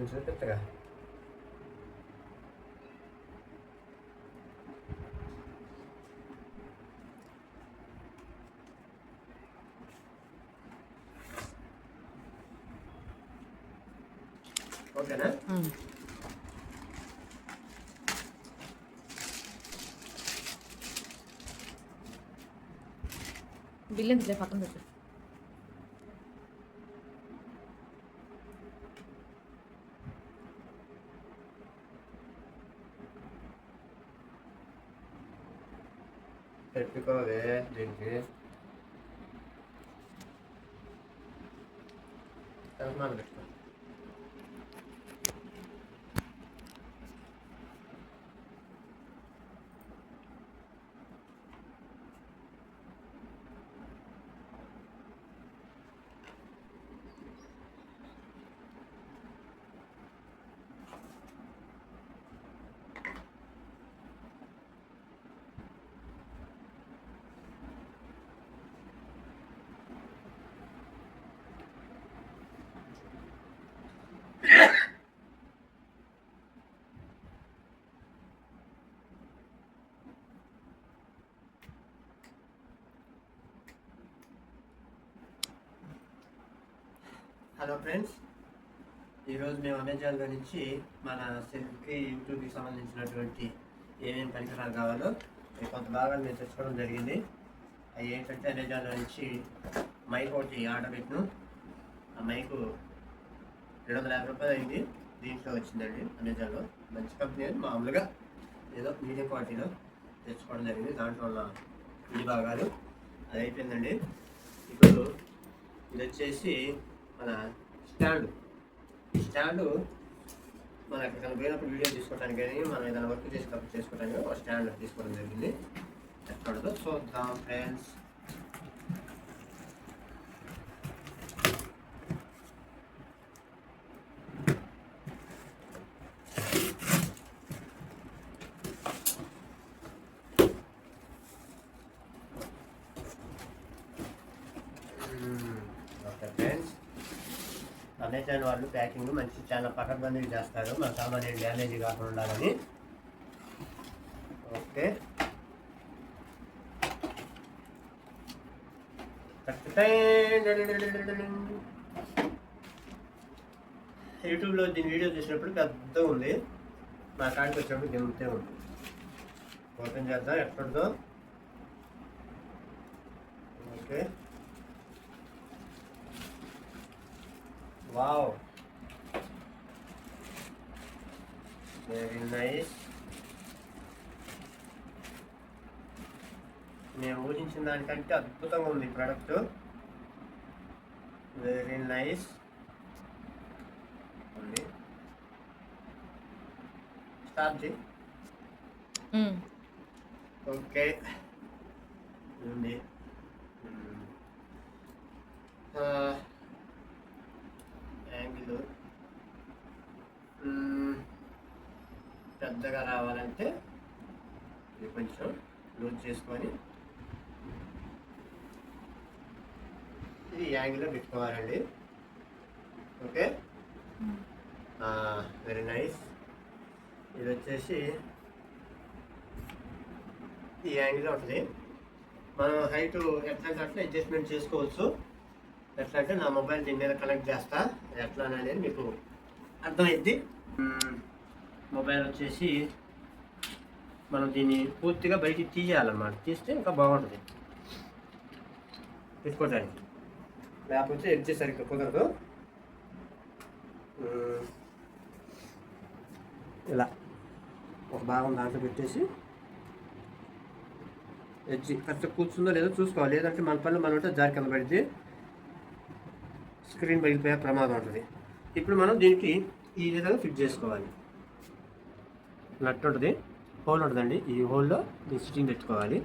నేను చూపిస్తాగా ఓకేనా బిల్లు ఎందుకులే పక్కన పెట్టు పెట్టుకోవే దీనికి తలమాన పెట్టుకో హలో ఫ్రెండ్స్ ఈరోజు మేము అమెజాన్లో నుంచి మన సెల్ఫ్కి యూట్యూబ్కి సంబంధించినటువంటి ఏమేమి పరికరాలు కావాలో కొంత భాగాలు మేము తెచ్చుకోవడం జరిగింది. అవి ఏంటంటే అమెజాన్లో నుంచి మైక్ ఒకటి ఆర్డర్ పెట్టిను. ఆ మైకు రెండు వందల యాభై రూపాయలు అయింది. దీంట్లో వచ్చిందండి అమెజాన్లో మంచి కంపెనీ అని మామూలుగా ఏదో మీడియం క్వాలిటీలో తెచ్చుకోవడం జరిగింది. దాంట్లో ఉన్న ఈ భాగాలు. అది అయిపోయిందండి. ఇప్పుడు ఇది వచ్చేసి మన స్టాండ్. ఈ స్టాండ్ మన ఎక్కడికైనా పోయినప్పుడు వీడియో తీసుకోవడానికి కానీ మనం ఏదైనా వర్క్ చేసేటప్పుడు చేసుకోవడానికి ఒక స్టాండ్ తీసుకోవడం జరిగింది. ఎక్కడ చూద్దాం ఫ్రెండ్స్ ఓకే ఫ్రెండ్స్ అమెజాన్ వాళ్ళు ప్యాకింగ్ మంచి చాలా పకడ్బందీ చేస్తారు. మన సామాన్ ఏం డ్యామేజ్ కాకుండా ఉండాలని. ఓకే. యూట్యూబ్లో దీని వీడియో చూసినప్పుడు పెద్దగా ఉంది. మా కాడికి వచ్చినప్పుడు దిగుతే ఉంది ఓపెన్ చేద్దాం ఎక్కడిదో ఓకే వావ్ వెరీ నైస్ మేము ఊహించిన దానికంటే అద్భుతంగా ఉంది ప్రోడక్ట్ వెరీ నైస్ ఉంది. స్టార్ట్ చేయి. ఉమ్. ఓకే ఉంది యాంగిల్ పెద్దగా రావాలంటే ఇది కొంచెం లూజ్ చేసుకొని ఇది యాంగిల్లో పెట్టుకోవాలండి ఓకే? Very nice. ఇది వచ్చేసి ఈ యాంగిల్లో ఉంటుంది మనం హైట్ ఎట్లా అంటే అట్లా అడ్జస్ట్మెంట్ చేసుకోవచ్చు. ఎట్లా అంటే నా మొబైల్ దీని మీద కనెక్ట్ చేస్తా. ఎట్లా అనేది మీకు అర్థమైద్ది. మొబైల్ వచ్చేసి మనం దీన్ని పూర్తిగా బయటికి తీయాలన్నమాట. తీస్తే ఇంకా బాగుంటుంది. పెట్టుకోవడానికి లేకపోతే ఎడ్జ్ సరిగ్గా కుదరదు. ఇలా. ఒక భాగం దాంట్లో పెట్టేసి ఎడ్జ్ కరెక్ట్ కూర్చుందో లేదో చూసుకోవాలి. లేదంటే మన పనులు మనం ఉంటే జారి కింద పడితే స్క్రీన్ పగిలిపోయే ప్రమాదం ఉంటుంది. ఇప్పుడు మనం దీనికి ఈ విధంగా ఫిట్ చేసుకోవాలి. నట్ ఉంటుంది. హోల్ ఉంటుందండి. ఈ హోల్లో ఈ సిట్టింగ్ పెట్టుకోవాలి.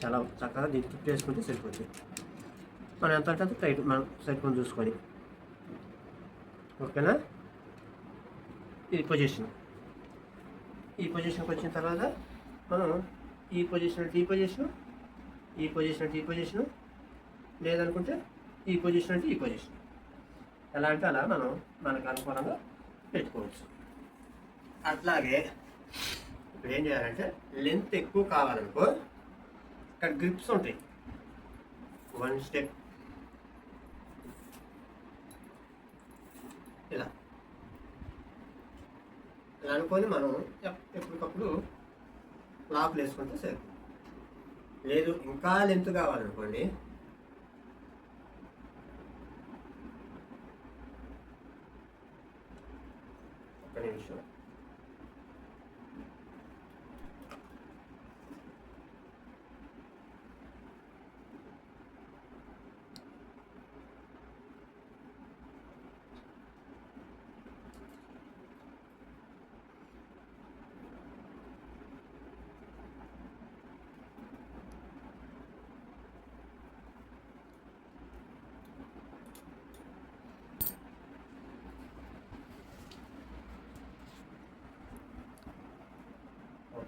చాలా చక్కగా దీన్ని ఫిట్ చేసుకుంటే సరిపోతుంది మనం ఎంత అంటే టైట్ మనం సరిపోయి చూసుకొని ఓకేనా? ఈ పొజిషన్. ఈ పొజిషన్కి వచ్చిన తర్వాత మనం ఈ పొజిషన్ అంటే ఈ పొజిషన్ ఈ పొజిషన్ అంటే ఈ పొజిషన్ లేదనుకుంటే ఈ పొజిషన్ అంటే ఈ పొజిషన్. ఎలా అంటే అలా మనం మనకు అనుకూలంగా పెట్టుకోవచ్చు. అట్లాగే ఇప్పుడు ఏం చేయాలంటే లెంత్ ఎక్కువ కావాలనుకో ఇక్కడ గ్రిప్స్ ఉంటాయి. వన్ స్టెప్ ఇలా. ఇలా అనుకొని మనం ఎప్- ఎప్పటికప్పుడు లాక్లు వేసుకుంటే సరే లేదు ఇంకా లెంత్ కావాలనుకోండి ఒక నిమిషం.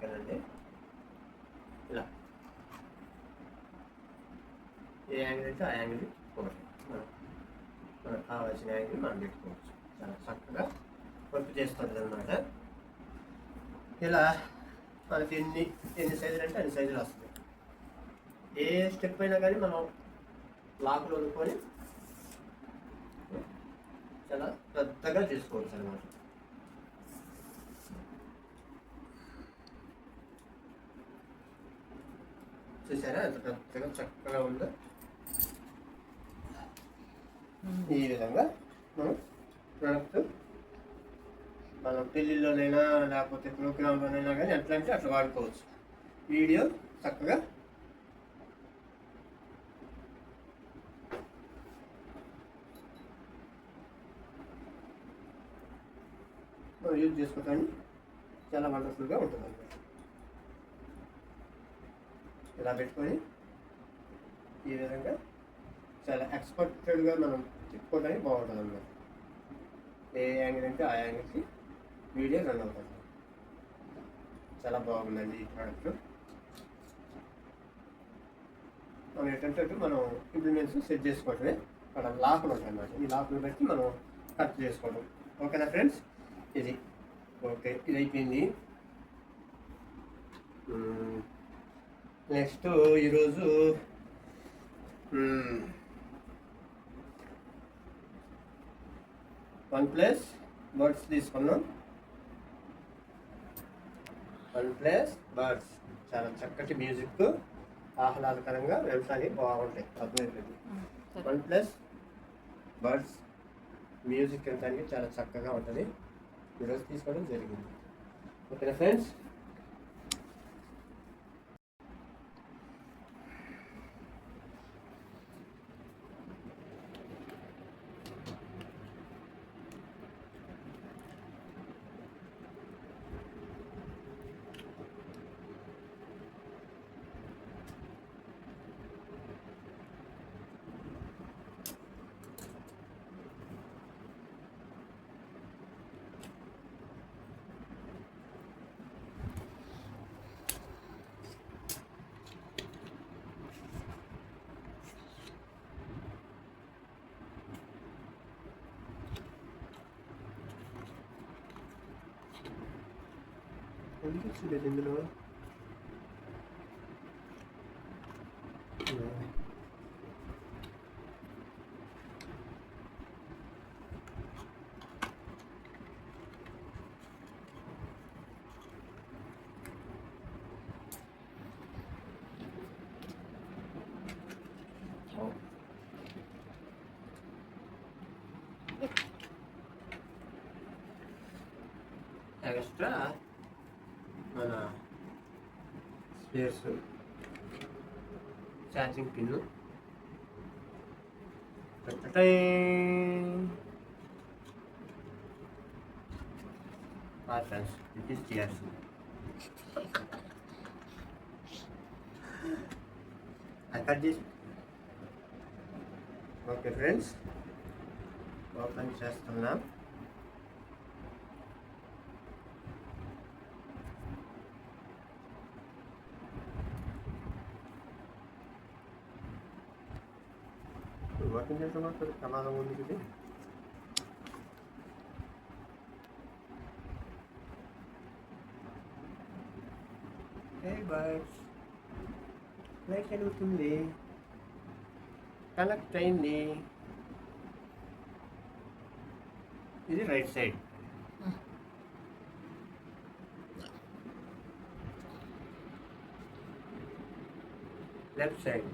ఓకేనండి ఇలా. ఏ యాంగిల్ అయితే ఆ యాంగిల్ ఒకటి. మనం మనకు కావాల్సిన యాంగిల్ మనం పెట్టుకోవచ్చు. చాలా చక్కగా వర్క్ చేస్తుంది అనమాట ఇలా మనకి ఎన్ని ఎన్ని సైజులు అంటే అన్ని సైజులు వస్తుంది ఏ స్టెప్ అయినా కానీ మనం లాక్లో వదులుకొని చాలా పెద్దగా చేసుకోవచ్చు అనమాట చూసారా? ఎంత పెద్దగా చక్కగా ఉందో. ఈ విధంగా మనం ప్రొడక్ట్ మనం పెళ్ళిళ్ళలోనైనా లేకపోతే ప్రోగ్రాంలోనైనా కానీ ఎట్లా అంటే అట్లా వాడుకోవచ్చు. వీడియో చక్కగా యూజ్ చేసుకోవడానికి చాలా వండర్ఫుల్గా ఉంటుంది ఇలా పెట్టుకొని ఈ విధంగా చాలా ఎక్స్పర్టెడ్గా మనం తిప్పుకోవడానికి బాగుంటుంది అన్నమాట ఏ యాంగిల్ అంటే ఆ యాంగిల్కి వీడియో రన్ అవుతుంది. చాలా బాగుందండి ఈ ప్రోడక్ట్ మనం ఏంటంటే మనం ఇంప్లిమెంట్స్ సెట్ చేసుకోవటమే అక్కడ లాకులు ఉంటాయి అన్నమాట ఈ లాకులు బట్టి మనం కట్ చేసుకోవడం ఓకేనా ఫ్రెండ్స్ ఇది. ఓకే ఇది అయిపోయింది. నెక్స్ట్ ఈరోజు వన్ ప్లస్ బర్డ్స్ తీసుకున్నాం. వన్ ప్లస్ బర్డ్స్ చాలా చక్కటి మ్యూజిక్ ఆహ్లాదకరంగా వ్యవసాయానికి బాగుంటాయి. అర్థమైపోయింది వన్ ప్లస్ బర్డ్స్ మ్యూజిక్ వినడానికి చాలా చక్కగా ఉంటుంది. ఈరోజు తీసుకోవడం జరిగింది. ఓకేనా ఫ్రెండ్స్? Hangisi benim ya? 알겠습니다. మన spares charging pin friends it is TRC cut చేసి ఓకే ఫ్రెండ్స్ ఓపెన్ చేస్తున్నాం నిజంగా ప్రమాదం ఉంది ఇది. బర్డ్స్ లైట్ ఎలుగుతుంది కనెక్ట్ అయింది ఇది రైట్ సైడ్ లెఫ్ట్ సైడ్